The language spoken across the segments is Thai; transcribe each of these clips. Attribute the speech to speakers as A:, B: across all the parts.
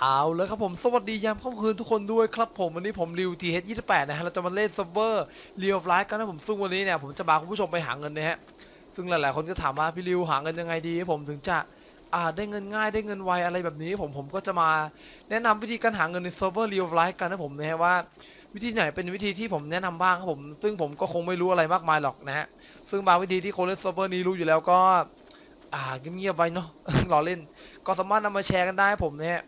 A: เอาเลยครับผมสวัสดียามค่ำคืนทุกคนด้วยครับผมวันนี้ผมริวทีเฮดยี่สิบแปดนะฮะเราจะมาเล่นซับเวอร์เรียลไลฟ์กันนะผมซึ่งวันนี้เนี่ยผมจะพาคุณผู้ชมไปหาเงินนะฮะซึ่งหลายๆคนก็ถามว่าพี่ริวหาเงินยังไงดีผมถึงจะอ่าได้เงินง่ายได้เงินไวอะไรแบบนี้ผมผมก็จะมาแนะนำวิธีการหาเงินในซับเวอร์เรียลไลฟ์กันนะผมนะฮะว่า วิธีไหนเป็นวิธีที่ผมแนะนำบ้างครับผมซึ่งผมก็คงไม่รู้อะไรมากมายหรอกนะฮะซึ่งบางวิธีที่คนเล่นซับเวอร์นี้รู้อยู่แล้วก็อ่าเงียบๆไปเนาะรอเล่นก็สามารถนำมาแชร์กันได้ผมนะฮะ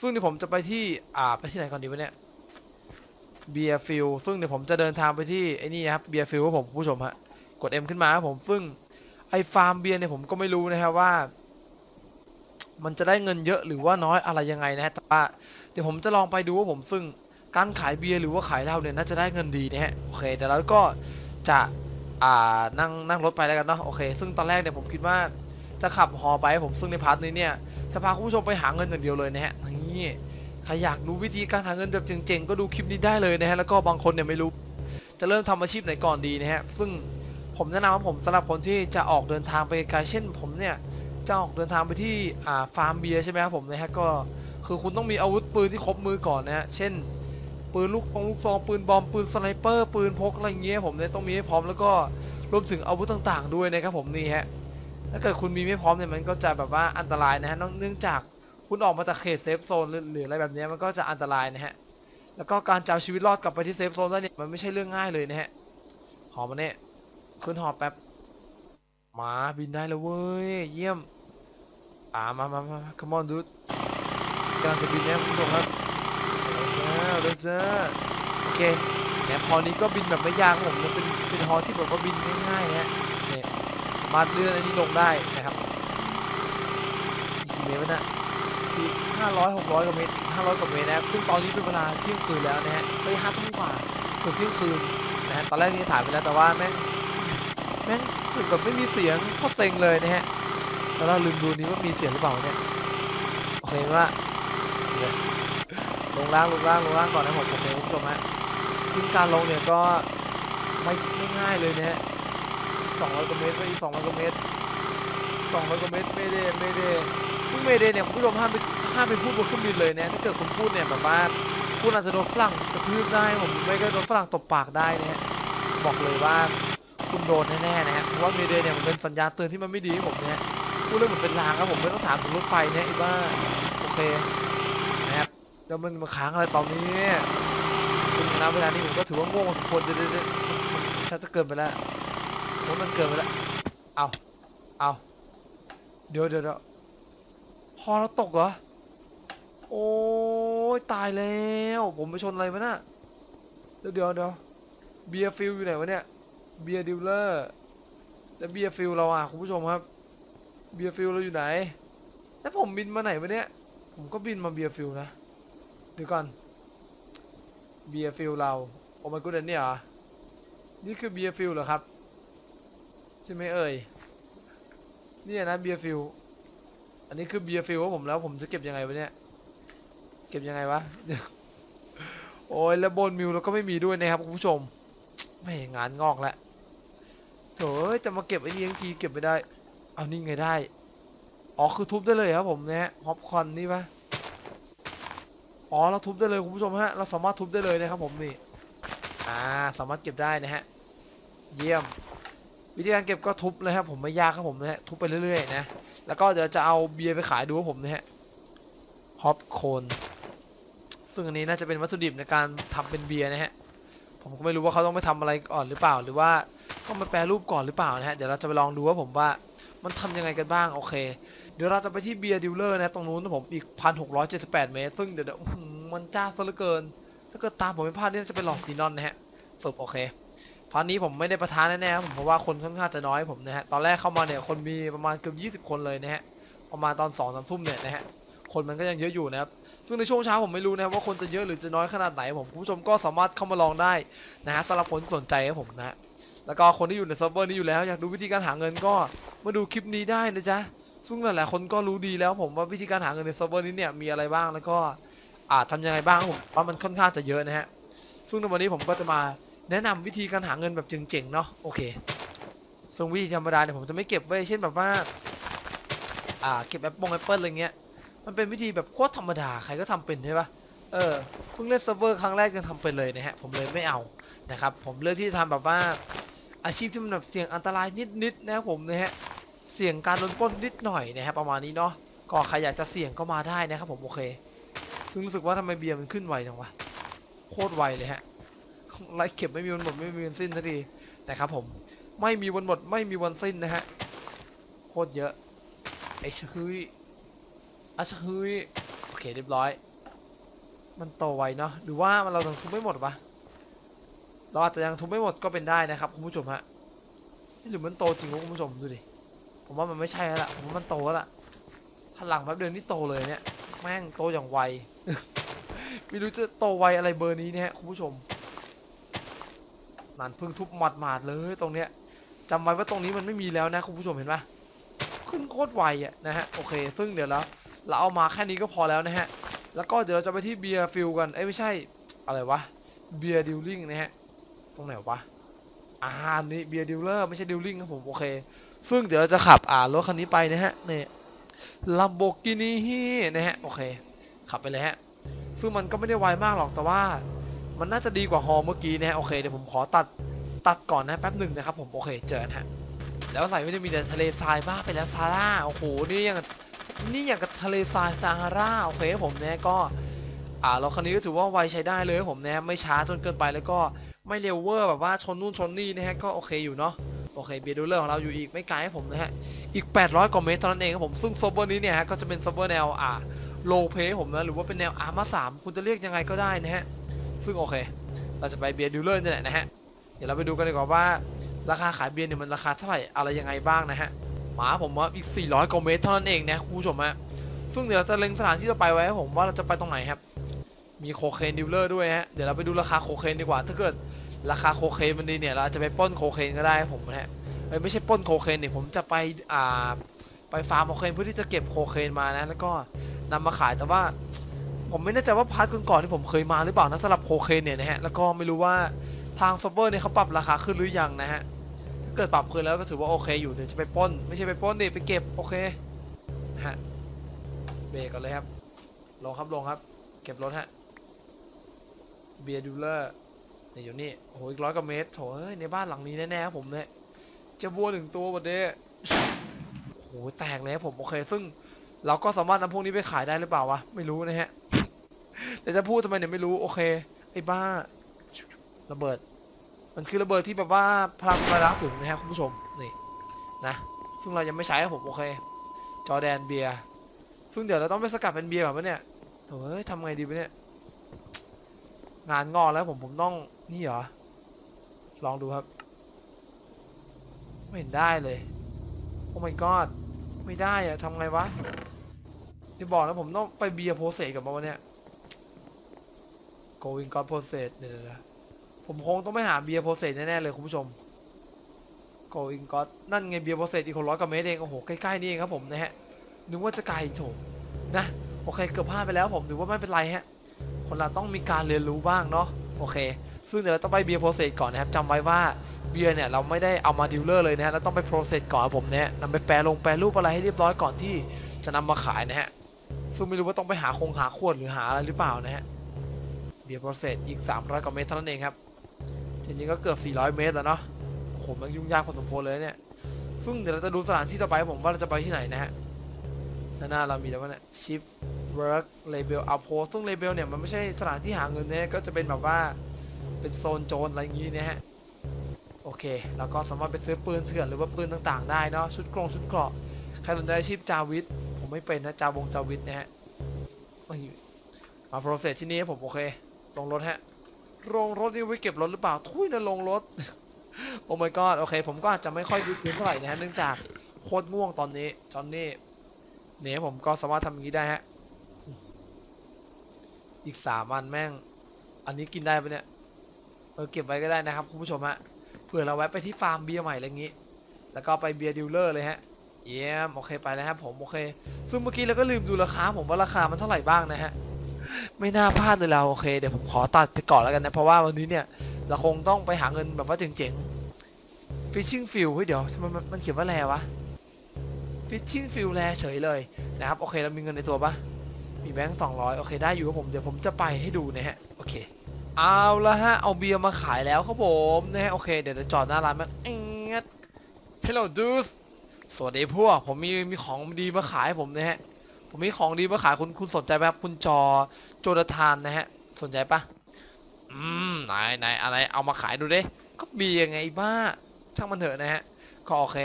A: ซึ่งเดี๋ยวผมจะไปที่อ่าไปที่ไหนก่อนดีวะเนี่ยเบียร์ฟิลซึ่งเดี๋ยวผมจะเดินทางไปที่ไอ้นี่ครับเบียร์ฟิลครับผมผู้ชมฮะกด M ขึ้นมาครับผมซึ่งไอ้ฟาร์มเบียร์เนี่ยผมก็ไม่รู้นะครับว่า มันจะได้เงินเยอะหรือว่าน้อยอะไรยังไงนะฮะแต่ว่าเดี๋ยวผมจะลองไปดูว่าผมซึ่งการขายเบียร์หรือว่าขายเหล้าเนี่ยน่าจะได้เงินดีนะฮะโอเคเดี๋ยวเราก็จะอ่านั่งนั่งรถไปแล้วกันเนาะโอเค ซึ่งตอนแรกเนี่ยผมคิดว่า จะขับฮอไปผมซึ่งในพาร์ทนี้เนี่ยจะพาคุณผู้ชมไปหาเงินอย่างเดียวเลยนะฮะนี่ใครอยากรู้วิธีการหาเงินแบบเจ๋งๆก็ดูคลิปนี้ได้เลยนะฮะแล้วก็บางคนเนี่ยไม่รู้ จะเริ่มทำอาชีพไหนก่อนดีนะฮะซึ่งผมแนะนำว่าผมสำหรับคนที่จะออกเดินทางไปไกลเช่น ผมเนี่ยจะออกเดินทางไปที่อ่าฟาร์มเบียร์ใช่ไหมครับผมนะฮะก็คือคุณต้องมีอาวุธปืนที่ครบมือก่อนนะฮะเช่น ปืนลูกองลูกซองปืนบอมปืนสไนเปอร์ปืนพกอะไรเงี้ยผมเนี่ยต้องมีให้พร้อมแล้วก็รวมถึงอาวุธต่างๆด้วยนะครับผมนี่ฮะ ถ้าเกิดคุณมีไม่พร้อมเนี่ยมันก็จะแบบว่าอันตรายนะฮะเนื่องจากคุณออกมาจากเขตเซฟโซนหรือหรืออะไรแบบนี้มันก็จะอันตรายนะฮะแล้วก็การจะเอาชีวิตรอดกลับไปที่เซฟโซนได้เนี่ยมันไม่ใช่เรื่องง่ายเลยนะฮะหอมาเนี่ยขึ้นหอแป๊บมาบินได้แล้วเว้ยเยี่ยมอ่ามามามา come on dude กำลังจะบินแล้วคุณผู้ชมครับเอาเด้อเจ้าโอเคเนี่ยพอนี้ก็บินแบบไม่ยากผมมันเป็นเป็นฮอที่แบบว่าบินง่ายๆนะฮะามารถเลื่อนอันนี้ลงได้นะครับกี่เมตรวะเนะอีก500 600กว่าเมตร500กว่าเมตรนะครับซึ่งตอนนี้เป็นเวลาเที่ยงคืนแล้วนะฮะไปห้าทุ่มกว่าเกือบเที่ยงคืนนะฮะตอนแรกนี่ถ่ายไปแล้วแต่ว่าแม่งแม่งรู้สึกแบบไม่มีเสียงโคตรเซ็งเลยนะฮะแล้วเราลืมดูนี้ว่ามีเสียงหรือเปล่าเนี่ยโอเคว่าลงล่างลงล่างลงล่างก่อนนะผมโอเคคุณผู้ชมฮะซึ่งการลงเนี่ยก็ไม่ไม่ง่ายเลยนะฮะ 200กว่าเมตรไปอีก200กว่าเมตร200กว่าเมตรเมเดเมเดซึ่งเมเดเนี่ยคุณผู้ชมห้ามไปห้ามไปพูดบนเครื่องบินเลยนะถ้าเกิดคุณพูดเนี่ยแบบว่าคุณอาจจะโดนฝรั่งกระทืบได้ผมไม่ก็โดนฝรั่งตบปากได้นะฮะบอกเลยว่าคุณโดนแน่ๆนะฮะเพราะว่าเมเดเนี่ยมันเป็นสัญญาณเตือนที่มันไม่ดีผมเนี่ยพูดเรื่องเหมือนเป็นลางครับผมไม่ต้องถามถึงรถไฟเนี่ยอีบ้าโอเคนะครับแล้วมันมาค้างอะไรตอนนี้ซึ่งณเวลานี้ผมก็ถือว่าง่พอควรเดียวๆๆมันชัดจะเกินไปแล้ว โอ้มันเกินไปแล้ว เอาเอาเดี๋ยวเดี๋ยวเดี๋ยวพอเราตกเหรอ โอ้ยตายแล้ว ผมไปชนอะไรมาน่ะ เดี๋ยวเดี๋ยวเดี๋ยวเบียร์ฟิลอยู่ไหนวะเนี่ย เบียร์ดิลเลอร์แล้วเบียร์ฟิลเราอะคุณผู้ชมครับ เบียร์ฟิลเราอยู่ไหน แล้วผมบินมาไหนวะเนี่ย ผมก็บินมาเบียร์ฟิลนะ เดี๋ยวก่อน เบียร์ฟิลเรา โอ้ my goodness เนี่ยเหรอ นี่คือเบียร์ฟิลเหรอครับ ใช่ไหมเอ่ยเนี่ยนะเบียร์ฟิลอันนี้คือเบียร์ฟิลว่าผมแล้วผมจะเก็บยังไงวะเนี่ย เก็บยังไงวะโอ้ยแล้วบนมิวเราก็ไม่มีด้วยนะครับคุณผู้ชมไม่งานงอกแล้วโถอ้ยจะมาเก็บไอ้นี่ยังทีเก็บไม่ได้ เอานี่ไงได้อ๋อคือทุบได้เลยครับผมเนี่ยฮอปคอนนี่ปะอ๋อเราทุบได้เลยคุณผู้ชมฮะเราสามารถทุบได้เลยนะครับผมนี่อ่าสามารถเก็บได้นะฮะ เยี่ยม วิธีการเก็บก็ทุบเลยครับผมไม่ยากครับผมนะฮะทุบไปเรื่อยๆนะแล้วก็เดี๋ยวจะเอาเบียร์ไปขายดูครับผมนะฮะฮอปโคนซึ่งอันนี้น่าจะเป็นวัตถุดิบในการทำเป็นเบียร์นะฮะผมก็ไม่รู้ว่าเขาต้องไปทำอะไรก่อนหรือเปล่า หรือว่าต้องมาแปรรูปก่อนหรือเปล่านะฮะเดี๋ยวเราจะไปลองดูว่าผมว่ามันทำยังไงกันบ้างโอเค เดี๋ยวเราจะไปที่เบียร์ดิวเลอร์นะตรงนู้นนะผมอีกพันหกร้อยเจ็ดสิบแปดเมตร ซึ่งเดี๋ยวเดี๋ยวมันจ้าซะเหลือเกิน ถ้าเกิดตามผมไม่พลาดนี่จะเป็นหลอดซีนอนนะฮะฝึกโอเค พาร์ทนี้ผมไม่ได้ประทานแน่ๆครับผมเพราะว่าคนค่อนข้างจะน้อยผมนะฮะตอนแรกเข้ามาเนี่ยคนมีประมาณเกือบ20 คนเลยนะฮะประมาณตอน2องสามทุ่มเนี่ยนะฮะคนมันก็ยังเยอะอยู่นะครับซึ่งในช่วงเช้าผมไม่รู้นะครับว่าคนจะเยอะหรือจะน้อยขนาดไหนผมคุณผู้ชมก็สามารถเข้ามาลองได้นะฮะสำหรับคนที่สนใจครับผมนะฮะแล้วก็คนที่อยู่ในเซิร์ฟเวอร์นี้อยู่แล้วอยากดูวิธีการหาเงินก็มาดูคลิปนี้ได้นะจ๊ะซึ่งหลายๆคนก็รู้ดีแล้วผมว่าวิธีการหาเงินในเซิร์ฟเวอร์นี้เนี่ยมีอะไรบ้างแล้วก็อาจทำยังไงบ้างผมว่ามันค่อนข้างจะเยอะนะฮะซึ่งในวันนี้ผมก็จะมา แนะนำวิธีการหาเงินแบบเจ๋งๆเนาะโอเคซึ่งวิธีธรรมดาเนี่ยผมจะไม่เก็บไว้เช่นแบบว่าอ่าเก็บแอปเปงแอปเปิลอะไรเงี้ยมันเป็นวิธีแบบโคตรธรรมดาใครก็ทำเป็นใช่ปะเออเพิ่งเล่นเซิร์ฟเวอร์ครั้งแรกยังทำเป็นเลยนะฮะผมเลยไม่เอานะครับผมเลือกที่จะทำแบบว่าอาชีพที่มันแบบเสี่ยงอันตรายนิดๆนะครับผมนะฮะเสี่ยงการโดนปล้นนิดหน่อยนะฮะประมาณนี้เนาะก็ใครอยากจะเสี่ยงก็มาได้นะครับผมโอเค ซึ่งรู้สึกว่าทำไมเบียร์มันขึ้นไวจังวะโคตรไวเลยฮะ ไล่เก็บไม่มีวันหมดไม่มีวันสิ้นสักทีนะครับผมไม่มีวันหมดไม่มีวันสิ้นนะฮะโคตรเยอะไอ้ชฮึยอาชฮึยโอเคเรียบร้อย มันโตไวเนาะหรือว่ามันเรายังทุบไม่หมดปะเราอาจจะยังทุบไม่หมดก็เป็นได้นะครับคุณผู้ชมฮะหรือมันโตจริงวะคุณผู้ชมดูดิผมว่ามันไม่ใช่แล้วล่ะผมว่ามันโตแล้วล่ะพลังแป๊บเดียวนี่โตเลยเนี่ยแม่งโตอย่างไวไม่รู้จะโตไวอะไรเบอร์นี้เนี่ยคุณผู้ชม นั่นเพิ่งทุบหมัดหมาดๆเลยตรงเนี้ยจำไว้ว่าตรงนี้มันไม่มีแล้วนะคุณผู้ชมเห็นปะขึ้นโคตรไวอะนะฮะโอเค ซึ่งเดี๋ยวแล้วเราเอามาแค่นี้ก็พอแล้วนะฮะแล้วก็เดี๋ยวเราจะไปที่เบียร์ฟิลกันเอ้ยไม่ใช่อะไรวะเบียร์ดิลลิ่งนะฮะตรงไหนวะอ่านี่เบียร์ดิลเลอร์ไม่ใช่ดิลลิ่งครับผมโอเค ซึ่งเดี๋ยวเราจะขับอ่ารถคันนี้ไปนะฮะเนี่ยลัมโบกินีนะฮะโอเค ขับไปเลยฮะซึ่งมันก็ไม่ได้ไวมากหรอกแต่ว่า มันน่าจะดีกว่าฮอเมื่อกี้นะฮะโอเคเดี๋ยวผมขอตัดตัดก่อนนะแป๊บหนึ่งนะครับผมโอเคเจอกันฮะแล้วใส่ไม่ได้มีแต่ทะเลทรายบ้าไปแล้วซาร่าโอ้โหนี่ยังนี่อย่างกับทะเลทรายซาฮาราโอเคผมเนี่ยก็อ่ารถคันนี้ก็ถือว่าไวใช้ได้เลยผมนะไม่ช้าจนเกินไปแล้วก็ไม่เร็วเวอร์แบบว่าชนนู่นชนนี่นะฮะก็โอเคอยู่เนาะโอเคเบียร์ดูเลอร์ของเราอยู่อีกไม่ไกลให้ผมนะฮะอีก 800 กว่าเมตรเท่านั้นเองครับผมซึ่งซิร์ฟเวอร์นี้เนี่ยฮะก็จะเป็นซิร์ฟเวอร์แนวอ่าโลเพผมนะหรือว่าเป็นแนวอาร์มาสามคุณจะเรียกยังไงก็ได้นะฮะ ซึ่งโอเค เราจะไปเบียร์ดูเลอร์นี่แหละนะฮะ เดี๋ยวเราไปดูกันดีกว่าว่าราคาขายเบียร์เนี่ยมันราคาเท่าไหร่อะไรยังไงบ้างนะฮะ หมาผมว่าอีก 400กว่าเมตรเท่านั้นเองนะคุณผู้ชมฮะ ซึ่งเดี๋ยวเราจะเล็งสถานที่จะไปไว้ผมว่าเราจะไปตรงไหนครับ มีโคเคนดิลเลอร์ด้วยฮะ เดี๋ยวเราไปดูราคาโคเคนดีกว่า ถ้าเกิดราคาโคเคนมันดีเนี่ยเราจะไปป้นโคเคนก็ได้ผมนะฮะไม่ใช่ป้นโคเคนเนี่ยผมจะไปอ่าไปฟาร์มโคเคนเพื่อที่จะเก็บโคเคนมานะ แล้วก็นำมาขายแต่ว่า ผมไม่แน่ใจว่าพาร์ทก่อนๆที่ผมเคยมาหรือเปล่านะสำหรับโคเคนเนี่ยนะฮะแล้วก็ไม่รู้ว่าทางซัฟเวอร์เนี่ยเขาปรับราคาขึ้นหรือยังนะฮะถ้าเกิดปรับขึ้นแล้วก็ถือว่าโอเคอยู่เดี๋ยวจะไปป้น ไม่ใช่ไปป้นดิไปเก็บโอเคนะฮะเบรกก่อนเลยครับลงครับลงครับ เก็บรถฮะเบียร์ดูเลอร์นี่อยู่นี่โอ้โหอีกร้อยกว่าเมตรโถเอ้ยในบ้านหลังนี้แน่ๆครับผมเนี่ยจะบัวหนึ่งตัววันเด้โอ้โหแตกเลยครับผมโอเค ซึ่งเราก็สามารถนำพวกนี้ไปขายได้หรือเปล่าวะ ไม่รู้นะฮะ แต่จะพูดทำไมเนี่ยไม่รู้โอเคไอ้บ้าระเบิด มันคือระเบิดที่แบบว่าพลังไฟฟ้าสูงนะครับคุณผู้ชมนี่นะซึ่งเรายังไม่ใช้ผมโอเค จอแดนเบียร์ซึ่งเดี๋ยวเราต้องไปสกัดเป็นเบียร์ก่อนปะเนี่ยโถ่เอ้ยทำไงดีปะเนี่ยงานงอแล้วผมผมต้องนี่เหรอลองดูครับ ไม่เห็นได้เลยโอ้ my god ไม่ได้อะทำไงวะ จะบอกนะผมต้องไปเบียร์โพเซสกับมาวันเนี้ย going god process เดี๋ยวๆผมคงต้องไปหาเบียร์โพเซสแน่ๆเลยคุณผู้ชม going god นั่นไงเบียร์โพเซสอีกคนร้อยกว่าเมตรเอง โอ้โห ใกล้ๆนี่เองครับผมนะฮะ นึกว่าจะไกลโถนะ โอเค เกือบพลาดไปแล้วผมถือว่าไม่เป็นไรฮะ คนเราต้องมีการเรียนรู้บ้างเนาะ โอเค ซึ่งเดี๋ยวเราต้องไปเบียร์โปรเซสก่อนนะครับจำไว้ว่าเบียร์เนี่ยเราไม่ได้เอามาดิวเลอร์เลยนะฮะ เราต้องไปโปรเซสก่อนผมเนี่ยนำไปแปรลงแปรรูปอะไรให้เรียบร้อยก่อนที่จะนำมาขายนะฮะ ซึ่งไม่รู้ว่าต้องไปหาคงหาขวดหรือหาอะไรหรือเปล่านะฮะ บียร์โปรเซสอีก 300 กว่าเมตรเท่านั้นเองครับ จริงๆก็เกือบ 400 เมตรแล้วเนาะโอ้โหมันยุ่งยากพอสมควรเลยเนี่ย ซึ่งเดี๋ยวเราจะดูสถานที่ต่อไปผมว่าเราจะไปที่ไหนนะฮะด้านหน้าเรามีแล้วว่าเนี่ย shift work label up post ซึ่ง label เนี่ยมันไม่ใช่สถานที่หาเงินเนี่ยก็จะเป็นแบบว่าเป็นโซนโจรอะไรอย่างงี้นะฮะโอเค แล้วก็สามารถไปซื้อปืนเถื่อนหรือว่าปืนต่างๆ ได้เนาะชุดกรงชุดเกราะใครสนใจอาชีพจาวิทผมไม่เป็นนะจาวงจาวิทนะฮะมาโปรเซสที่นี่ผมโอเค ลงรถฮะลงรถนี่ไว้เก็บรถหรือเปล่า ทุยนะลงรถ โอ้ my god โอเค ผมก็อาจจะไม่ค่อยดูพื้นเท่าไหร่นะฮะ เนื่องจากโคตรง่วงตอนนี้ จอนนี่ เนี่ยผมก็สามารถทำอย่างนี้ได้ฮะ อีกสามอันแม่ง อันนี้กินได้ปะเนี่ย เออเก็บไว้ก็ได้นะครับคุณผู้ชมฮะ เผื่อเราแวะไปที่ฟาร์มเบียร์ใหม่อะไรอย่างนี้ แล้วก็ไปเบียร์ดิลเลอร์เลยฮะ เยี่ยม โอเคไปแล้วครับผม โอเค ซึ่งเมื่อกี้เราก็ลืมดูราคาผมว่าราคามันเท่าไหร่บ้างนะฮะ ไม่น่าพลาดเลยเราโอเคเดี๋ยวผมขอตัดไปก่อนแล้วกันนะเพราะว่าวันนี้เนี่ยเราคงต้องไปหาเงินแบบว่าเจ๋งๆ fishing field เฮ้ยเดี๋ยวมันมันเขียนว่าแลวะ fishing field แลเฉยเลยนะครับโอเคเรามีเงินในตัวปะมีแบงค์สองร้อยโอเคได้อยู่ครับผมเดี๋ยวผมจะไปให้ดูนะฮะโอเคเอาละฮะเอาเบียร์มาขายแล้วครับผมนะฮะโอเคเดี๋ยวจะจอดหน้าร้านแม่งเอ็ด Hello dudes สวัสดีพวกผมมีมีของดีมาขายให้ผมนะฮะ ผมมีของดีมาขายคุณคุณสนใจไหมครับ คุณจอโจนาธานนะฮะ สนใจปะอืมไหนไหนอะไรเอามาขายดูดิก็เบียร์ไงบ้า ช่างมันเถอะนะฮะ ก็โอเค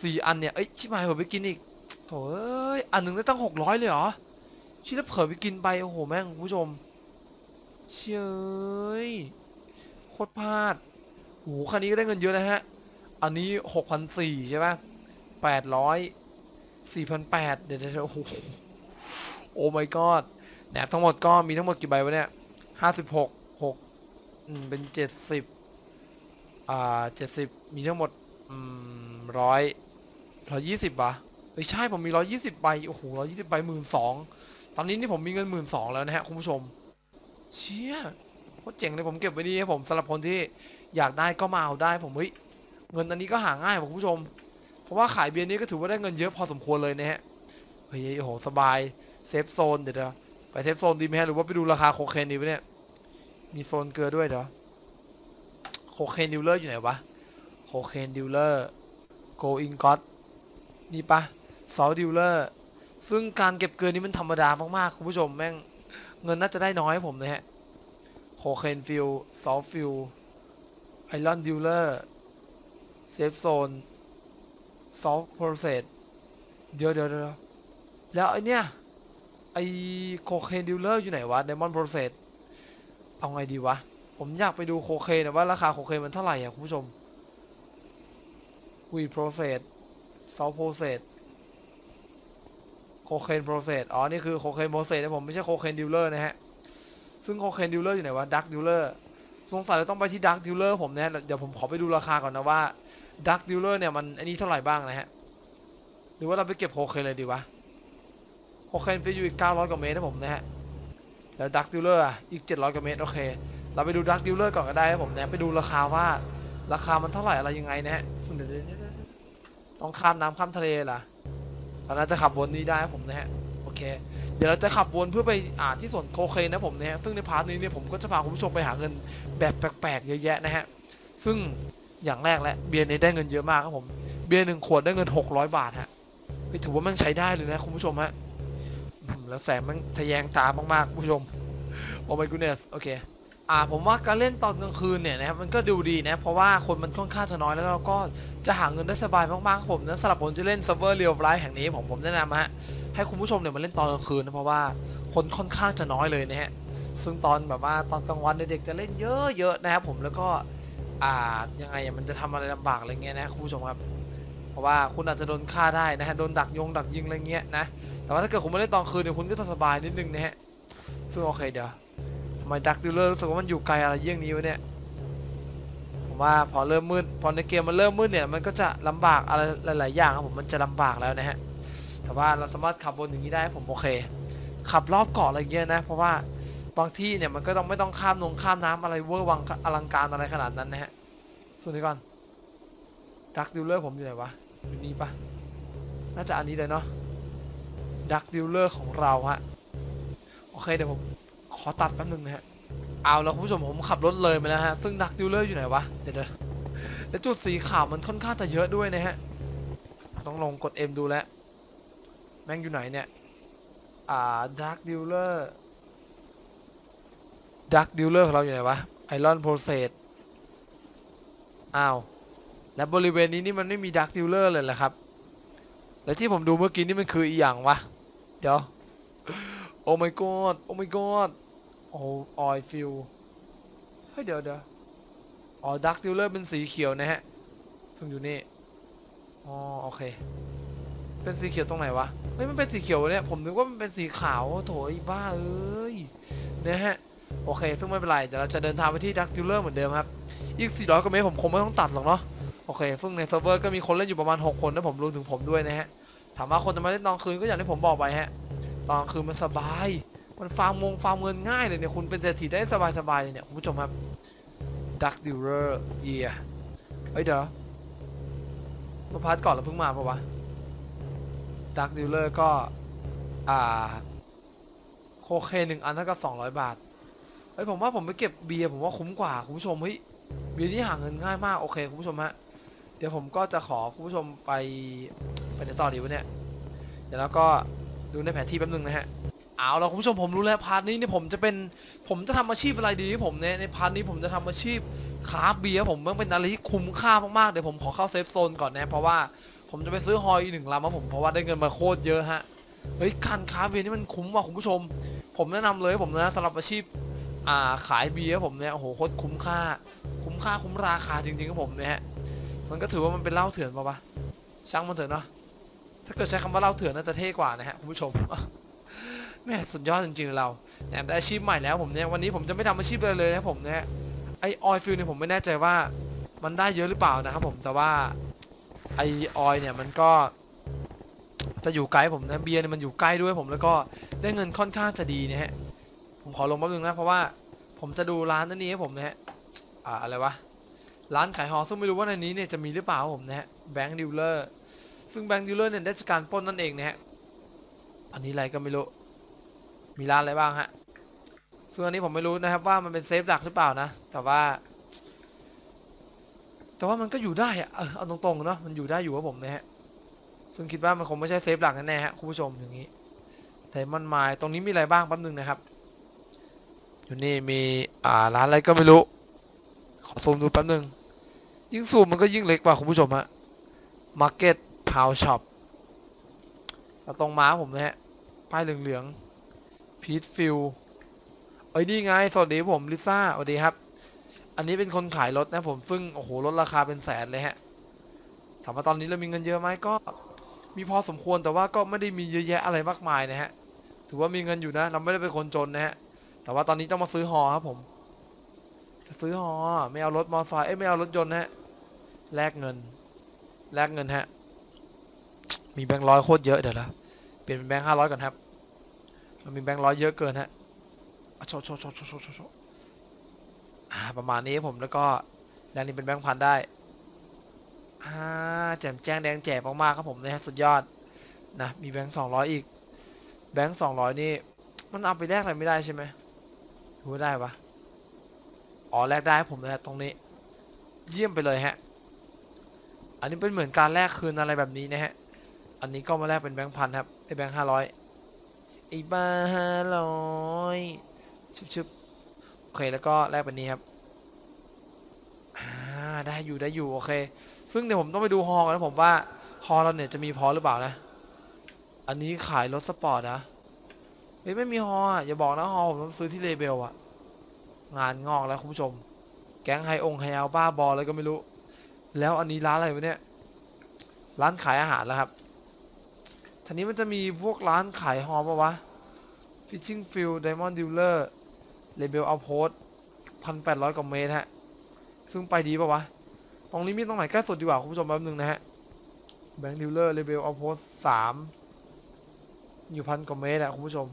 A: สี่อันเนี่ย เอ้ยชิบหายผมไปกินอีกโถ่เอ้ยอันหนึ่งได้ตั้งหกร้อยเลยเหรอชิแล้วเผลอไปกินไปโอ้โหแม่งคุณผู้ชม เชยเอ้ยโคตรพลาดโหคันนี้ก็ได้เงินเยอะนะฮะ อันนี้หกพันสี่ใช่ปะแปดร้อย สี่พันแปดเดี๋ยวเดี๋ยวโอ้โหโอ้ my god แหนบทั้งหมดก็มีทั้งหมดกี่ใบวะเนี่ยห้าสิบหกหกอืมเป็นเจ็ดสิบอ่าเจ็ดสิบมีทั้งหมด อืมร้อยร้อยยี่สิบป่ะไม่ใช่ผมมีร้อยยี่สิบใบ โอ้โหร้อยยี่สิบใบหมื่นสองตอนนี้นี่ผมมีเงินหมื่นสองแล้วนะฮะ คุณผู้ชม เชี่ยโคตรเจ๋งเลยผมเก็บไว้ดีให้ผมสำหรับคนที่อยากได้ก็มาเอาได้ผมเฮ้ยเงินอันนี้ก็หาง่ายผมคุณผู้ชม เพราะว่าขายเบียร์นี้ก็ถือว่าได้เงินเยอะพอสมควรเลยนะฮะเฮ้ยโอ้โหสบายเซฟโซนเดี๋ยวเดี๋ยวไปเซฟโซนดีไหมฮะหรือว่าไปดูราคาโคเคนดีวะเนี่ยมีโซนเกลือด้วยเดี๋ยวโคเคนดิลเลอร์อยู่ไหนวะโคเคนดิลเลอร์โกอิงก็ตนี่ปะซอลดิลเลอร์ซึ่งการเก็บเกลือนี้มันธรรมดามากๆคุณผู้ชมแม่งเงินน่าจะได้น้อยผมนะฮะโคเคนฟิลซอฟฟิลไอรอนดิลเลอร์เซฟโซน ซอฟโปรเซสเดี๋ยวเดี๋ยวเดี๋ยวแล้วไอเนี้ยไอโคเคนดิลเลอร์อยู่ไหนวะไดมอนโปรเซสเอาไงดีวะ ผมอยากไปดูโคเคนนะว่าราคาโคเคนมันเท่าไหร่อะคุณผู้ชมวีโปรเซสซอฟโปรเซสโคเคนโปรเซสอ๋อ นี่คือโคเคนโปรเซสนะผมไม่ใช่โคเคนดิลเลอร์นะฮะ ซึ่งโคเคนดิลเลอร์อยู่ไหนวะดักดิลเลอร์สงสัยเราต้องไปที่ดักดิลเลอร์ผมนะฮะเดี๋ยวผมขอไปดูราคาก่อนนะว่า ดักดิลเลอร์เนี่ยมันอันนี้เท่าไหร่บ้างนะฮะ หรือว่าเราไปเก็บโคเคนเลยดีวะโคเคนไปอยู่อีก900กว่าเมตรนะผมนะฮะ แล้วดักดิลเลอร์อีก 700กว่าเมตรโอเค เราไปดูดักดิลเลอร์ก่อนก็ได้ครับผมนะไปดูราคาว่าราคามันเท่าไหร่อะไรยังไงนะฮะต้องข้ามน้ำข้ามทะเลล่ะตอนนั้นจะขับวนนี้ได้ครับผมนะฮะโอเค เดี๋ยวเราจะขับวนเพื่อไปอ่าที่ส่วนโคเคนนะผมนะฮะซึ่งในพาร์ทนี้เนี่ยผมก็จะพาคุณผู้ชมไปหาเงินแบบแปลกๆเยอะแยะนะฮะซึ่ง อย่างแรกแหละเบียร์นี้ได้เงินเยอะมากครับผม เบียร์หนึ่งขวดได้เงิน600บาทฮะถือว่ามันใช้ได้เลยนะคุณผู้ชมฮะแล้วแสงมันทะแยงตามากๆคุณผู้ชมโอ้ my goodness โอเคอ่าผมว่าการเล่นตอนกลางคืนเนี่ยนะครับมันก็ดูดีนะ เพราะว่าคนมันค่อนข้างจะน้อยแล้วเราก็จะหาเงินได้สบายมากๆครับผมนะสำหรับผมจะเล่นเซิร์ฟเวอร์เรียลไลฟ์แห่งนี้ผมผมแนะนำฮะให้คุณผู้ชมเนี่ยมาเล่นตอนกลางคืนนะเพราะว่าคนค่อนข้างจะน้อยเลยนะฮะซึ่งตอนแบบว่าตอนกลางวันเด็กๆจะเล่นเยอะๆนะครับผมแล้วก็ อ่ายังไงอะมันจะทำอะไรลำบากอะไรเงี้ยนะคุณผู้ชมครับ เพราะว่าคุณอาจจะโดนฆ่าได้นะฮะโดนดักยงดักยิงอะไรเงี้ยนะแต่ว่าถ้าเกิดคุณมาเล่นตอนคืนเนี่ยคุณก็จะสบายนิดนึงนะฮะซึ่งโอเคเดี๋ยวทำไมดักดิลเลอร์รู้สึกว่ามันอยู่ไกลอะไรเยี่ยงนี้วะเนี่ยผมว่าพอเริ่มมืดพอในเกมมันเริ่มมืดเนี่ยมันก็จะลำบากอะไรหลาย ๆ อย่างครับผมมันจะลำบากแล้วนะฮะแต่ว่าเราสามารถขับบนอย่างนี้ได้ผมโอเค ขับรอบเกาะอะไรเงี้ยนะ เพราะว่า บางที่เนี่ยมันก็ต้องไม่ต้องข้ามนงข้ามน้ำอะไรเวอร์วังอลังการอะไรขนาดนั้นนะฮะ ส่วนนี้ก่อนดักดิลเลอร์ผมอยู่ไหนวะอยู่นี่ปะน่าจะอันนี้เลยเนาะดักดิลเลอร์ของเราฮะ โอเคเดี๋ยวผมขอตัดแป๊บนึงนะฮะ เอาแล้วคุณผู้ชมผมขับรถเลยไปแล้วฮะ ซึ่งดักดิลเลอร์อยู่ไหนวะ เดี๋ยวดูแล้วจุดสีขาวมันค่อนข้างจะเยอะด้วยนะฮะ ต้องลงกด M ดูแลแม่งอยู่ไหนเนี่ย อ่าดักดิลเลอร์ ดักดิลเลอร์ของเราอยู่ไหนวะไอรอนโปรเซสอ้าว และบริเวณนี้นี่มันไม่มีดักดิลเลอร์เลยเหรอครับ แล้วที่ผมดูเมื่อกี้นี่มันคืออีหยังวะ เดี๋ยว โอ้ my god โอ้ my god โอ้ออยฟิลเฮ้ยเดี๋ยวเดี๋ยวอ๋อดักดิลเลอร์เป็นสีเขียวนะฮะ ซึ่งอยู่นี่ อ๋อโอเค เป็นสีเขียวตรงไหนวะ เฮ้ยมันเป็นสีเขียวเนี่ย ผมนึกว่ามันเป็นสีขาว โถไอ้บ้าเอ้ยนะฮะ โอเค ซึ่งไม่เป็นไร เดี๋ยวเราจะเดินทางไปที่ดักดิลเลอร์เหมือนเดิมครับ อีก 400กว่าเมตรผมคงไม่ต้องตัดหรอกเนาะ โอเค ซึ่งในเซิร์ฟเวอร์ก็มีคนเล่นอยู่ประมาณ 6 คนนะผมรวมถึงผมด้วยนะฮะ ถามว่าคนจะมาเล่นตอนคืนก็อย่างที่ผมบอกไปฮะ ตอนกลางคืนมันสบาย มันฟาร์มงฟาร์มเงินง่ายเลยเนี่ยคุณเป็นเศรษฐีได้สบายๆเลยเนี่ยคุณผู้ชมครับ Duck Dealer เยียเฮ้ยเดี๋ยวมาพาร์ทก่อนเราเพิ่งมาปะวะ Duck Dealer ก็ อ่า โคเคนหนึ่งอันเท่ากับสองร้อยบาท เฮ้ยผมว่าผมไปเก็บเบียร์ผมว่าคุ้มกว่าคุณผู้ชมเฮ้ยเบียร์ที่หาเงินง่ายมากโอเคคุณผู้ชมฮะเดี๋ยวผมก็จะขอคุณผู้ชมไปไปในต่อดีวะเนี่ยเดี๋ยวเราก็ดูในแผนที่แป๊บนึงนะฮะเอาละคุณผู้ชมผมรู้แล้วพาร์ทนี้เนี่ยผมจะเป็นผมจะทำอาชีพอะไรดีผมเนี่ยในพาร์ทนี้ผมจะทำอาชีพค้าเบียร์ผมมันเป็นอะไรที่คุ้มค่ามากๆเดี๋ยวผมขอเข้าเซฟโซนก่อนนะเพราะว่าผมจะไปซื้อฮอยอีกหนึ่งลำครับผมเพราะว่าได้เงินมาโคตรเยอะฮะเฮ้ยการค้าเบียร์นี่มันคุ้มว่ะคุณผู้ชม ผมแนะนำเลยผมนะสำหรับอาชีพ อ่าขายเบียร์ผมเนี่ยโอ้โหโคตรคุ้มค่า คุ้มค่าคุ้มราคาจริงๆครับผมเนี่ยฮะมันก็ถือว่ามันเป็นเหล้าเถื่อนปะวะช่างมันเถอะเนาะถ้าเกิดใช้คำว่าเหล้าเถื่อนน่าจะเท่กว่านะฮะคุณผู้ชมแม่สุดยอดจริงๆเราแหมได้อาชีพใหม่แล้วผมเนี่ยวันนี้ผมจะไม่ทำอาชีพเลยเลยนะผมเนี่ยไอออยฟิลเนี่ยผมไม่แน่ใจว่ามันได้เยอะหรือเปล่านะครับผมแต่ว่าไอออยเนี่ยมันก็จะอยู่ไกลผมนะเบียร์เนี่ยมันอยู่ใกล้ด้วยผมแล้วก็ได้เงินค่อนข้างจะดีนะฮะ ผมขอลงแป๊บนึงนะ เพราะว่าผมจะดูร้านนั่นนี้ให้ผมนะฮะ อ่าอะไรวะ ร้านขายฮอซึ่งไม่รู้ว่าในนี้เนี่ยจะมีหรือเปล่าผมนะฮะแบงค์ดิลเลอร์ซึ่งแบงค์ดิลเลอร์เนี่ยได้จากการปล้นนั่นเองนะฮะ อันนี้อะไรก็ไม่รู้ มีร้านอะไรบ้างฮะ ซึ่งอันนี้ผมไม่รู้นะครับว่ามันเป็นเซฟหลักหรือเปล่านะ แต่ว่า แต่ว่ามันก็อยู่ได้อะเออเอาตรงๆเนาะ มันอยู่ได้อยู่กับผมนะฮะ ซึ่งคิดว่ามันคงไม่ใช่เซฟหลักแน่ๆฮะคุณผู้ชมอย่างนี้ไดมอนด์ไมล์ตรงนี้มีอะไรบ้างแป๊บนึงนะครับ อยู่นี่มีอ่าร้านอะไรก็ไม่รู้ ขอซูมดูแป๊บนึง ยิ่งซูมมันก็ยิ่งเล็กกว่าคุณผู้ชมฮะ Market p o w Shop แล้วตรงม้าผมนะฮะป้ายเหลืองๆพีทฟิลเอ้ยนี่ไง สวัสดีผมลิซ่าสวัสดีครับ อันนี้เป็นคนขายรถนะผมซึ่งโอ้โหลดราคาเป็นแสนเลยฮะถามว่าตอนนี้เรามีเงินเยอะไหมก็มีพอสมควรแต่ว่าก็ไม่ได้มีเยอะแยะอะไรมากมายนะฮะ ถือว่ามีเงินอยู่นะ เราไม่ได้เป็นคนจนนะฮะ แต่ว่าตอนนี้ต้องมาซื้อฮอครับผม จะซื้อฮอไม่เอารถมอเตอร์ไซค์เอ้ยไม่เอารถยนต์นะฮะแลกเงิน แลกเงินฮะ มีแบงค์ร้อยโคตรเยอะเดี๋ยวละเปลี่ยนเป็นแบงค์ห้าร้อยก่อนครับเรามีแบงค์ร้อยเยอะเกินฮะอะโชว์โชว์โชว์โชว์โชว์โชว์โชว์ประมาณนี้ผมแล้วก็แรงนี้เป็นแบงค์พันได้อ่าแจ่มแจ้งแดงแจ๋มากๆครับผมนะฮะสุดยอดนะมีแบงค์สองร้อยอีก แบงค์สองร้อยนี่มันเอาไปแลกอะไรไม่ได้ใช่ไหม รู้ได้ปะอ๋อแลกได้ผมนะตรงนี้ เยี่ยมไปเลยฮะ อันนี้เป็นเหมือนการแลกคืนอะไรแบบนี้นะฮะ อันนี้ก็มาแลกเป็นแบงค์พันครับไอแบงค์ห้าร้อยไอบ้าห้าร้อยชุบชุบโอเคแล้วก็แลกเป็นนี้ครับได้อยู่ได้อยู่โอเค ซึ่งเดี๋ยวผมต้องไปดูฮอลกันนะผมว่าฮอลเราเนี่ยจะมีพอหรือเปล่านะ อันนี้ขายรถสปอร์ตนะ เฮ้ยไม่มีฮออะอย่าบอกนะฮอผมต้องซื้อที่เลเบลอะ งานงอกแล้วคุณผู้ชม แก๊งไฮองไฮเอาบ้าบออะไรก็ไม่รู้ แล้วอันนี้ร้านอะไรวะเนี่ย ร้านขายอาหารแล้วครับทีนี้มันจะมีพวกร้านขายฮอปะวะ Fishing Field Diamond Dealer Label Outpost พันแปดร้อยกว่าเมตรฮะ ซึ่งไปดีปะวะ ตรงนี้มีตรงไหนใกล้สุดดีกว่า คุณผู้ชมแป๊บนึงนะฮะ Bank Dealer Label Outpost สามอยู่พันกว่าเมตรอะคุณผู้ชม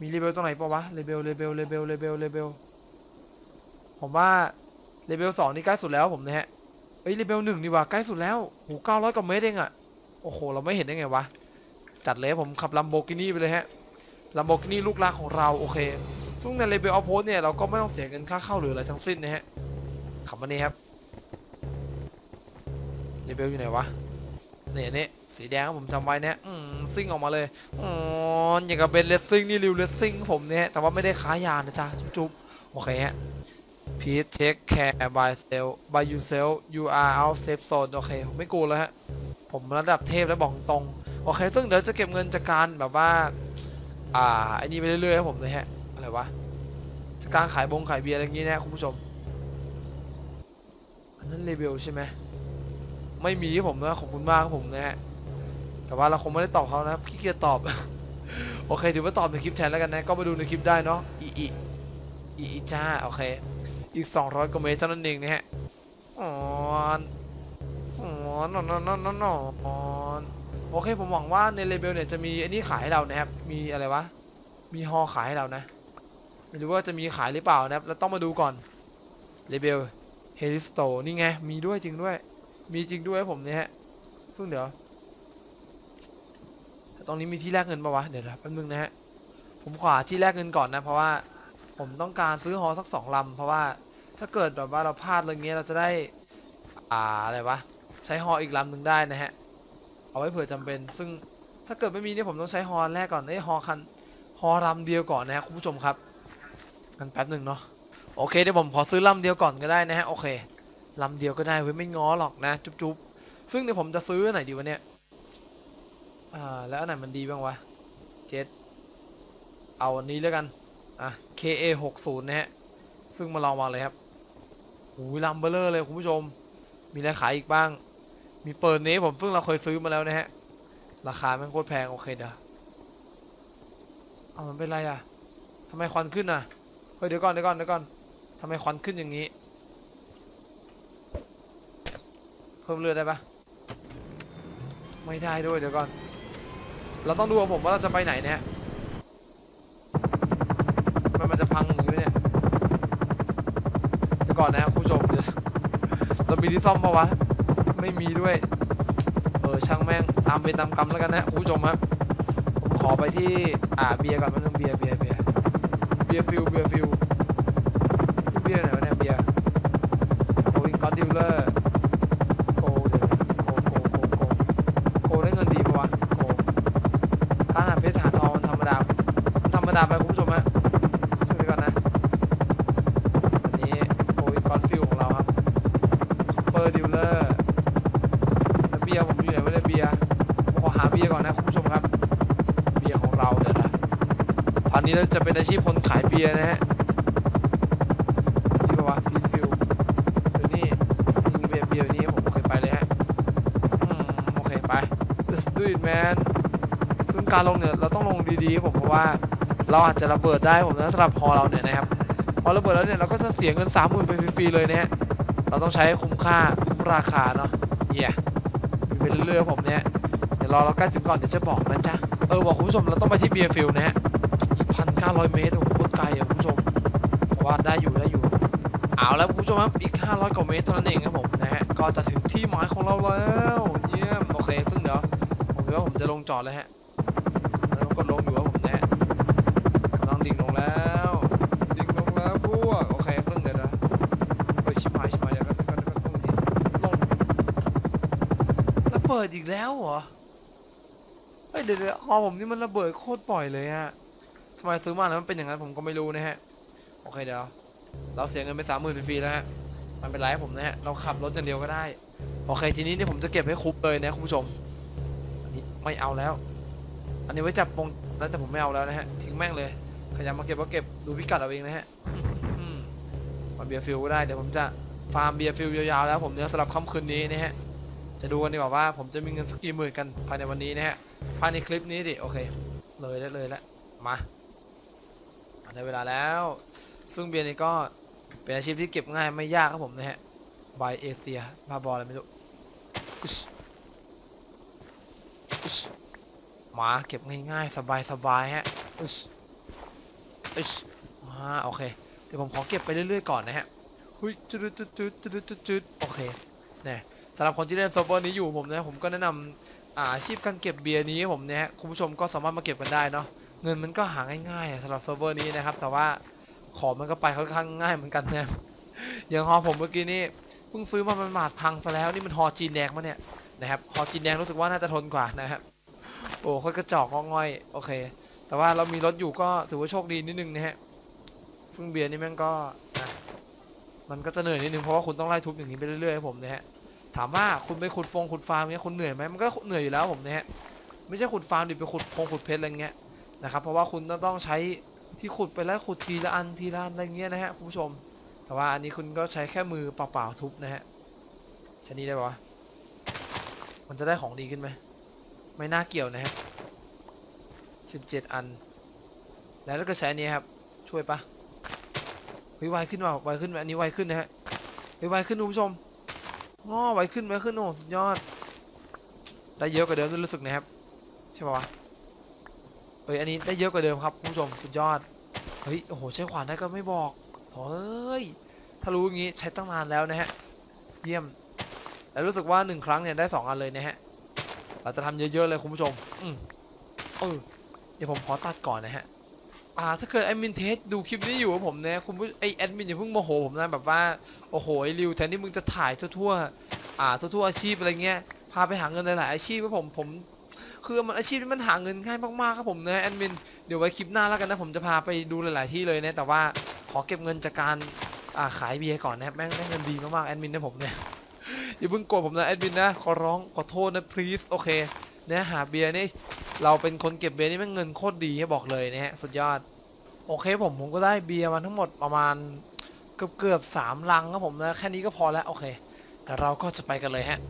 A: มีเลเบลตรงไหนปะวะเลเบลเลเบลเลเบลเลเบลเลเบลผมว่าเลเบลสองนี่ใกล้สุดแล้วผมนะฮะเอ้ยเลเบลหนึ่งดีกว่าใกล้สุดแล้วโหเก้าร้อยกว่าเมตรเองอะโอ้โห เราไม่เห็นได้ไงวะ จัดเลยผมขับลัมโบกินี่ไปเลยฮะลัมโบกินี่ลูกรักของเราโอเค ซึ่งในเลเบลเอาโพสเนี่ยเราก็ไม่ต้องเสียเงินค่าเข้าหรืออะไรทั้งสิ้นนะฮะขับมานี่ครับเลเบลอยู่ไหนวะเนี่ยเนี่ย สีแดงครับผมจำไว้เนี่ยอืมซิ่งออกมาเลยอ๋ออย่างกับเป็นเลสซิ่งนี่ริวเลสซิ่งผมเนี่ยแต่ว่าไม่ได้ค้ายานะจ๊ะจุ๊บๆโอเคฮะ Please take care by self by yourself you are out safe zone โอเคผมไม่กลัวแล้วฮะ ผมระดับเทพแล้วบอกตรง โอเคซึ่งเดี๋ยวจะเก็บเงินจากการแบบว่า อ่าไอ้นี่ไปเรื่อยๆครับผมเลยฮะ อะไรวะจากการขายบงขายเบียร์อะไรอย่างงี้นะคุณผู้ชม อันนั้นเลเวลใช่ไหมไม่มีผมนะขอบคุณมากครับผมนะฮะ แต่ว่าเราคงไม่ได้ตอบเขานะขี้เกียจตอบ โอเคถือว่าตอบในคลิปแทนแล้วกันนะ ก็มาดูในคลิปได้เนาะอีอีอีอีจ้าโอเค อีก 200กว่าเมตรเท่านั้นเองนะฮะอ๋อนอ๋อนอนนอนนอนนอนโอเคผมหวังว่าในเลเบลเนี่ยจะมีอันนี้ขายให้เรานะครับ มีอะไรวะ มีฮอขายให้เรานะ ไม่รู้ว่าจะมีขายหรือเปล่านะครับแล้วต้องมาดูก่อนเลเบลเฮลิสโตนี่ไง มีด้วยจริงด้วย มีจริงด้วยผมเนี่ยฮะซึ่งเดี๋ยว ตรงนี้มีที่แลกเงินปะวะ เดี๋ยวนะแป๊บนึงนะฮะ ผมขอหาที่แลกเงินก่อนนะ เพราะว่าผมต้องการซื้อฮอสักสองลำเพราะว่าถ้าเกิดแบบว่าเราพลาดอะไรเงี้ยเราจะได้ อ่าอะไรวะ ใช้ฮออีกลำหนึ่งได้นะฮะ เอาไว้เผื่อจำเป็น ซึ่งถ้าเกิดไม่มีเนี่ยผมต้องใช้ฮอแรกก่อนไอ้ยฮอคันฮอลำเดียวก่อนนะฮะคุณผู้ชมครับกันแป๊บหนึ่งเนาะโอเคเดี๋ยวผมขอซื้อลำเดียวก่อนก็ได้นะฮะโอเคลำเดียวก็ได้เว้ยไม่ง้อหรอกนะ จุ๊บๆซึ่งเดี๋ยวผมจะซื้อไหนดีวะเนี่ย อ่า แล้วอันไหนมันดีบ้างวะ เจ็ด เอาอันนี้แล้วกัน อะ KA 6 0นะฮะ ซึ่งมาลองมาเลยครับโอ้ยลำเบลเลอร์เลยคุณผู้ชม มีอะไรขายอีกบ้าง มีเปิดนี้ผมเพิ่งเราเคยซื้อมาแล้วนะฮะ ราคาแม่งโคตรแพง โอเคเดี๋ยวเอามันเป็นไรอะทำไมควันขึ้นอะ เฮ้ยเดี๋ยวก่อนเดี๋ยวก่อนเดี๋ยวก่อนทำไมควันขึ้นอย่างนี้ เพิ่มเลือดได้ปะไม่ได้ด้วยเดี๋ยวก่อน เราต้องดูกับผมว่าเราจะไปไหนเนี่ยมันมันจะพังอย่างนี้ไหมเนี่ยเดี๋ยวก่อนนะครับคุณผู้ชมเดี๋ยวเรามีที่ซ่อมปะวะ ไม่มีด้วย เออช่างแม่งตามเวรตามกรรมแล้วกันนะคุณผู้ชมครับผมขอไปที่อ่าเบียร์ก่อนมันต้องเบียร์เบียร์เบียร์เบียร์ฟิลเบียร์ฟิล เป็นอาชีพคนขายเบียร์นะฮะนี่ปะวะพีฟิลเดี๋ยวนี่นี่เบียร์เบียร์นี้ผมเคไปเลยฮะอืมโอเคไป let's do it man ซึ่งการลงเนี่ยเราต้องลงดีๆผมเพราะว่าเราอาจจะระเบิดได้ผมนะสำหรับพอเราเนี่ยนะครับพอระเบิดแล้วเนี่ยเราก็จะเสียเงินสามหมื่นไปฟรีๆเลยนะฮะเราต้องใช้คุ้มค่าคุ้มราคาเนาะเย่มีไปเรื่อยๆผมเนี่ยเดี๋ยวรอเราใกล้ถึงก่อนเดี๋ยวจะบอกนะจ๊ะเออบอกคุณผู้ชมเราต้องไปที่เบียร์ฟิลนะฮะ อีกพันเก้าร้อยเมตรโอ้โหโคตรไกลอะคุณผู้ชมแต่ว่าได้อยู่ได้อยู่ เอาแล้วคุณผู้ชมครับอีก 500 กว่าเมตรเท่านั้นเองครับผมนะฮะก็จะถึงที่หมายของเราแล้วเยี่ยมโอเคซึ่งเดี๋ยวผมคิดว่าผมจะลงจอดเลยฮะแล้วก็ลงอยู่ครับผมนะฮะกำลังดิ่งลงแล้วดิ่งลงแล้วพวกโอเคซึ่งเดี๋ยวนะเฮ้ยชิบหายชิบหายเดี๋ยวก็ก็ก็ต้องดีลงระเบิดอีกแล้วเหรอเฮ้ยเดี๋ยวเดี๋ยวคอผมนี่มันระเบิดโคตรบ่อยเลยฮะ ไมซื้อมาแล้วมันเป็นอย่างนั้นผมก็ไม่รู้นะฮะ โอเคเดี๋ยว เราเสียเงินไปสามหมื่นฟรีแล้วฮะ มันเป็นไรให้ผมนะฮะ เราขับรถอย่างเดียวก็ได้ โอเคทีนี้เนี่ยผมจะเก็บให้ครบเลยนะคุณผู้ชม อันนี้ไม่เอาแล้ว อันนี้ไว้จับปงแล้วแต่ผมไม่เอาแล้วนะฮะ ทิ้งแม่งเลย ขยันมาเก็บก็เก็บ ดูพิกัดเอาเองนะฮะมมาเบียร์ฟิลก็ได้ เดี๋ยวผมจะฟาร์มเบียร์ฟิลยาวๆแล้วผมเนี่ยสำหรับค่ำคืนนี้นะฮะ จะดูกันดีกว่าว่า ผมจะมีเงินสักกี่หมื่นกันภายในวันนี้นะฮะ ภายในคลิปนี้ดิ โอเค เลยแล้เลยแล้วมา ได้เวลาแล้ว ซึ่งเบียร์นี่ก็เป็นอาชีพที่เก็บง่ายไม่ยากครับผมนะฮะบายเอเชียบาบออะไรไม่รู้มาเก็บง่ายๆ สบายๆฮะอึชอึชมาโอเค เดี๋ยวผมขอเก็บไปเรื่อยๆก่อนนะฮะหุยจุดจุดจุดจุดจุดจุดโอเคเนี่ยสำหรับคนที่เล่นเซิร์ฟเวอร์นี้อยู่ผมนะผมก็แนะนำอาชีพการเก็บเบียร์นี้ผมเนี่ยฮะคุณผู้ชมก็สามารถมาเก็บกันได้เนาะ เงินมันก็หาง่ายๆสำหรับเซิร์ฟเวอร์นี้นะครับ แต่ว่าของมันก็ไปค่อนข้างง่ายเหมือนกันนะอย่างฮอผมเมื่อกี้นี่เพิ่งซื้อมามันหมาดพังซะแล้วนี่มันฮอจีนแดงมาเนี่ยนะครับฮอจีนแดงรู้สึกว่าน่าจะทนกว่านะครับโอ้ค่อยกระจอกงอง่อยโอเค แต่ว่าเรามีรถอยู่ก็ถือว่าโชคดีนิดนึงนะฮะซึ่งเบียร์นี่แม่งก็นะมันก็จะเหนื่อยนิดนึงเพราะว่าคุณต้องไล่ทุบอย่างนี้ไปเรื่อยๆครับผมนะฮะถามว่าคุณไปขุดฟงขุดฟาร์มเนี้ยคุณเหนื่อยไหมมันก็เหนื่อยอยู่แล้วผมนะฮะไม่ใช่ขุดฟาร์มดิไปขุดพงขุดเพชรอะไรเงี้ย นะครับ เพราะว่าคุณต้องต้องใช้ที่ขุดไปแล้วขุดทีละอันทีละอันอะไรเงี้ยนะฮะคุณผู้ชม แต่ว่าอันนี้คุณก็ใช้แค่มือเปล่าๆทุบนะฮะชนี้ได้ปะมันจะได้ของดีขึ้นไหมไม่น่าเกี่ยวนะฮะสิบเจ็ดอัน แล้วกิดใช้อันนี้ครับช่วยปะเฮ้ยไวขึ้นว่ะไวขึ้นอันนี้ไวขึ้นนะฮะเฮ้ยไวขึ้นคุณผู้ชมง้อไวขึ้นไวขึ้นโอ้สุดยอด ได้เยอะกว่าเดิมรู้สึกนะครับใช่ปะวะ เฮ้ยอันนี้ได้เยอะกว่าเดิมครับคุณผู้ชมสุดยอดเฮ้ยโอ้โหใช้ขวานได้ก็ไม่บอกโถเอ้ยถ้ารู้อย่างงี้ใช้ตั้งนานแล้วนะฮะเยี่ยมแล้วรู้สึกว่าหนึ่งครั้งเนี่ยได้สองอันเลยนะฮะเราจะทำเยอะๆเลยคุณผู้ชมอืมเออเดี๋ยวผมขอตัดก่อนนะฮะอ่าถ้าเกิดแอดมินเทสดูคลิปนี้อยู่กับผมนะคุณผู้ไอแอดมินอย่าเพิ่งโมโหผมนะแบบว่าโอ้โหไอริวแทนที่มึงจะถ่ายทั่วๆอ่าทั่วๆอาชีพอะไรเงี้ยพาไปหาเงินหลายๆอาชีพครับผมผม คือมันอาชีพที่มันหาเงินง่ายมากๆครับผมนะแอดมินเดี๋ยวไว้คลิปหน้าแล้วกันนะผมจะพาไปดูหลาย ๆ ที่เลยนะแต่ว่าขอเก็บเงินจากการาขายเบียร์ก่อนนะแม่งได้เงินดีมากๆแอดมินนะผมเนี่ยอย่าเพิ่งโกรธผมนะแอดมินนะขอร้องขอโทษนะ please โอเคเนะหาเบียร์นี่เราเป็นคนเก็บเบียร์นี่แม่งเงินโคตรดีให้บอกเลยนะฮะสุดยอดโอเคผมผมก็ได้เบียร์มาทั้งหมดประมาณเกือบเกือบสามลังครับผมนะแค่นี้ก็พอแล้วโอเคเดี๋ยวเราก็จะไปกันเลยฮะ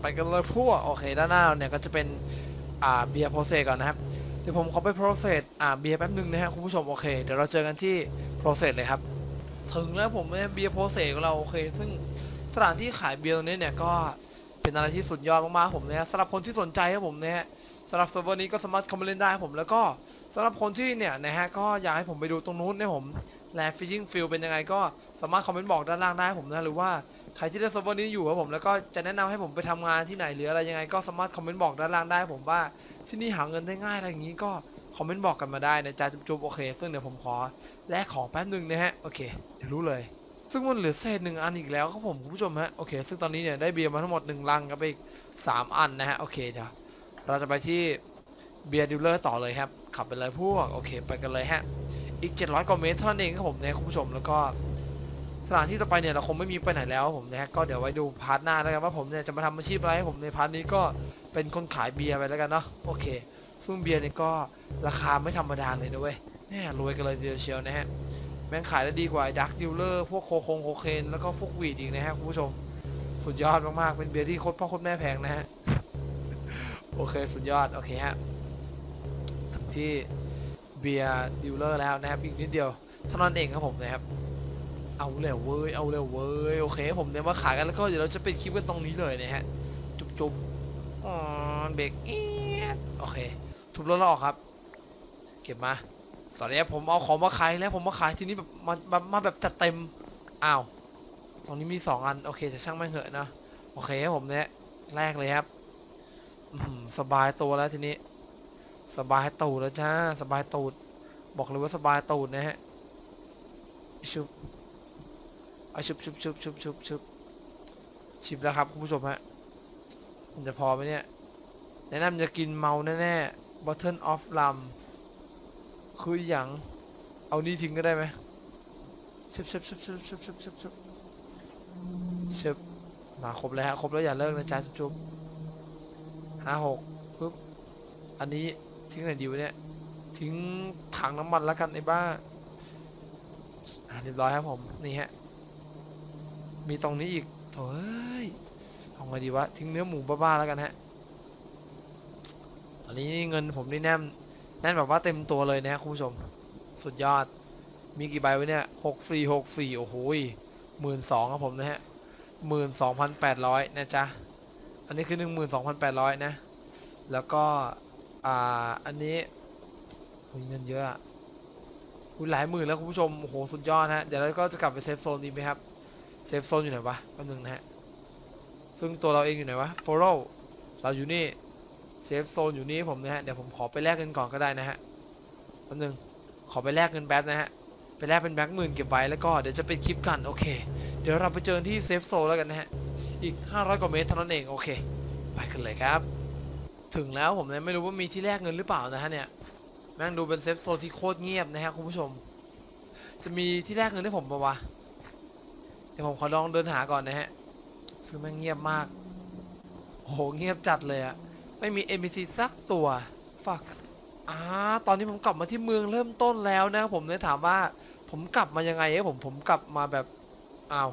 A: ไปกันเลยพวกโอเคด้านหน้าเนี่ยก็จะเป็น อ่าเบียร์โปรเซสก่อนนะครับ เดี๋ยวผมขอไปโปรเซสอ่าเบียร์แป๊บนึงนะฮะคุณผู้ชมโอเค เดี๋ยวเราเจอกันที่โปรเซสเลยครับ ถึงแล้วผมเนี่ยเบียร์โปรเซสของเราโอเค ซึ่งสถานที่ขายเบียร์ตรงนี้เนี่ยก็เป็นอะไรที่สุดยอดมากๆผมเนี่ยสำหรับคนที่สนใจครับผมเนี่ยสำหรับเซิร์ฟเวอร์นี้ก็สามารถเข้ามาเล่นได้ผมแล้วก็สำหรับคนที่เนี่ยนะฮะก็อยากให้ผมไปดูตรงนู้นเนี่ยผม แลฟิชชิ่งฟิลเป็นยังไงก็สามารถคอมเมนต์บอกด้านล่างได้ผมนะหรือว่าใครที่ได้เซิร์ฟเวอร์นี้อยู่ครับผมแล้วก็จะแนะนำให้ผมไปทำงานที่ไหนหรืออะไรยังไงก็สามารถคอมเมนต์บอกด้านล่างได้ผมว่าที่นี่หาเงินได้ง่ายอะไรอย่างนี้ก็คอมเมนต์บอกกันมาได้นะจ๊ะจุ๊บๆโอเค ซึ่งเดี๋ยวผมขอแลกของแป๊บหนึ่งนะฮะโอเคเดี๋ยวรู้เลย ซึ่งมันเหลือเศษหนึ่งอันอีกแล้วครับผมคุณผู้ชมฮะโอเค ซึ่งตอนนี้เนี่ยได้เบียร์มาทั้งหมดหนึ่งลังกับไปอีกสามอันนะฮะโอเคเดี๋ยวเราจะไปที่เบียร์ดิวเลอร์ต่อเลยครับขับไปเลยพวกโอเค ไปกันเลยฮะ อีก 700 กว่าเมตรเท่านั้นเองครับผมนะคุณผู้ชมแล้วก็สถานที่ต่อไปเนี่ยเราคงไม่มีไปไหนแล้วผมนะก็เดี๋ยวไว้ดูพาร์ทหน้าแล้วกันว่าผมเนี่ยจะมาทำอาชีพอะไรให้ผมในพาร์ทนี้ก็เป็นคนขายเบียร์ไปแล้วกันเนาะโอเค ซึ่งเบียร์เนี่ยก็ราคาไม่ธรรมดาเลยนะเว้ยแน่รวยกันเลยทีเดียวเชียวนะฮะแม่งขายได้ดีกว่าดักดิวเลอร์พวกโคคงโคเคนแล้วก็พวกวีดอีกนะฮะคุณผู้ชมสุดยอดมากๆเป็นเบียร์ที่โคตรพ่อโคตรแม่แพงนะฮะโอเคสุดยอดโอเคฮะถึงที่ เบียร์ดิวเลอร์แล้วนะครับ อีกนิดเดียวเท่านั้นเองครับผมนะครับ เอาเร็วเว้ย เอาเร็วเว้ย โอเค ผมเนี่ยมาขายกันแล้วก็เดี๋ยวเราจะปิดคลิปกันตรงนี้เลยนะฮะ จุ๊บจุ๊บอ๋อเบรกเอียดโอเค ทุบรถออกครับ เก็บมาสวัสดีครับผมเอาของมาขายแล้วผมมาขายที่นี่แบบมามามาแบบจัดเต็ม อ้าว ตรงนี้มีสองอัน โอเคจะช่างไม่เหอะนะ โอเคครับผมเนี่ยแรกเลยครับสบายตัวแล้วทีนี้ สบายตูดแล้วจ้าสบายตูด บอกเลยว่าสบายตูดนะฮะชุบเอาชุบชุบชุบชุบชุบชุบชิบแล้วครับคุณผู้ชมฮะมันจะพอไหมเนี่ย แนะนำจะกินเมาแน่ๆ Bottle of Rum คืออย่าง เอานี่ทิ้งก็ได้ไหมชุบชุบชุบชุบชุบชุบชุบชุบชุบมาครบแล้วฮะครบแล้วอย่าเลิกนะจ๊ะชุบชุบห้าหกปึ๊บอันนี้ ทิ้งไหนดีวะเนี่ย ทิ้งถังน้ำมันแล้วกันไอ้บ้าเรียบร้อยครับผม นี่ฮะ มีตรงนี้อีกโถ่เอ้ยเอาไงดีวะ ทิ้งเนื้อหมูบ้าๆแล้วกันฮะ ตอนนี้เงินผมนี่แน่น แน่นแบบว่าเต็มตัวเลยนะฮะคุณผู้ชม สุดยอด มีกี่ใบวะเนี่ยหกสี่หกสี่โอ้โหหมื่นสองครับผมนะฮะหมื่นสองพันแปดร้อยนะจ๊ะ อันนี้คือหนึ่งหมื่นสองพันแปดร้อยนะ แล้วก็ อ่า อันนี้โอ้ยเงินเยอะอะอุ๊ยหลายหมื่นแล้วคุณผู้ชม โอ้โห สุดยอดฮะ เดี๋ยวเราก็จะกลับไปเซฟโซนดีไหมครับ เซฟโซนอยู่ไหนวะแป๊บนึงนะฮะ ซึ่งตัวเราเองอยู่ไหนวะ follow เราอยู่นี่ เซฟโซนอยู่นี่ผมนะฮะ เดี๋ยวผมขอไปแลกเงินก่อนก็ได้นะฮะแป๊บนึง ขอไปแลกเงินแป๊บนะฮะ ไปแลกเป็นแบงค์หมื่นเก็บไว้แล้วก็เดี๋ยวจะเป็นคลิปกัน โอเค เดี๋ยวเราไปเจอที่เซฟโซนแล้วกันนะฮะ อีก 500 กว่าเมตรเท่านั้นเอง โอเค ไปกันเลยครับ ถึงแล้วผมเนี่ยไม่รู้ว่ามีที่แลกเงินหรือเปล่านะฮะเนี่ยแม่งดูเป็นเซฟโซนที่โคตรเงียบนะฮะคุณผู้ชม จะมีที่แลกเงินให้ผมปะวะเดี๋ยวผมขอลองเดินหาก่อนนะฮะซึ่งแม่งเงียบมากโอ้โหเงียบจัดเลยอะไม่มี NPC สักตัวฟักอ่าตอนนี้ผมกลับมาที่เมืองเริ่มต้นแล้วนะผมเลยถามว่า ผมกลับมายังไงเอ้ผมผมกลับมาแบบอ้าว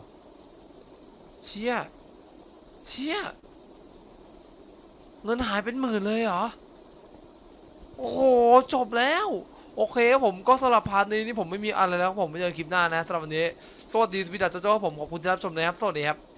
A: เชี่ยเชี่ย เงินหายเป็นหมื่นเลยเหรอ โอ้โห จบแล้ว โอเคผมก็สำหรับพาร์ทนี้นี่ผมไม่มีอะไรแล้วผมไปเจอคลิปหน้านะสำหรับวันนี้ สวัสดีสวิตาโจโจ้าผมขอบคุณที่รับชมนะครับ สวัสดีครับ